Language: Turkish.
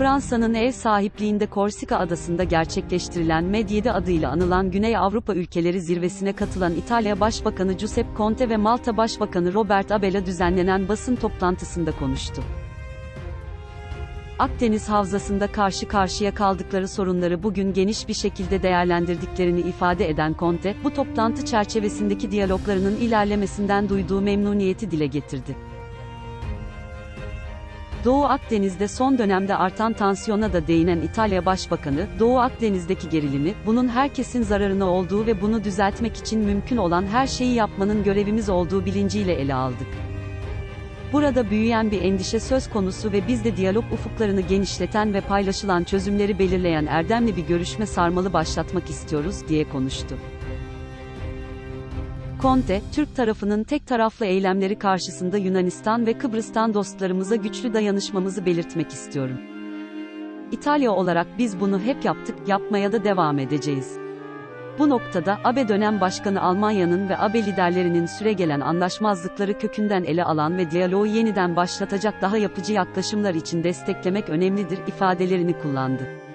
Fransa'nın ev sahipliğinde Korsika adasında gerçekleştirilen Med7 adıyla anılan Güney Avrupa ülkeleri zirvesine katılan İtalya Başbakanı Giuseppe Conte ve Malta Başbakanı Robert Abela düzenlenen basın toplantısında konuştu. Akdeniz Havzası'nda karşı karşıya kaldıkları sorunları bugün geniş bir şekilde değerlendirdiklerini ifade eden Conte, bu toplantı çerçevesindeki diyaloglarının ilerlemesinden duyduğu memnuniyeti dile getirdi. Doğu Akdeniz'de son dönemde artan tansiyona da değinen İtalya Başbakanı, Doğu Akdeniz'deki gerilimi, bunun herkesin zararına olduğu ve bunu düzeltmek için mümkün olan her şeyi yapmanın görevimiz olduğu bilinciyle ele aldı. Burada büyüyen bir endişe söz konusu ve biz de diyalog ufuklarını genişleten ve paylaşılan çözümleri belirleyen erdemli bir görüşme sarmalı başlatmak istiyoruz, diye konuştu. Conte, Türk tarafının tek taraflı eylemleri karşısında Yunanistan ve Kıbrıs'tan dostlarımıza güçlü dayanışmamızı belirtmek istiyorum. İtalya olarak biz bunu hep yaptık, yapmaya da devam edeceğiz. Bu noktada, ABE dönem başkanı Almanya'nın ve ABE liderlerinin süregelen anlaşmazlıkları kökünden ele alan ve diyaloğu yeniden başlatacak daha yapıcı yaklaşımlar için desteklemek önemlidir ifadelerini kullandı.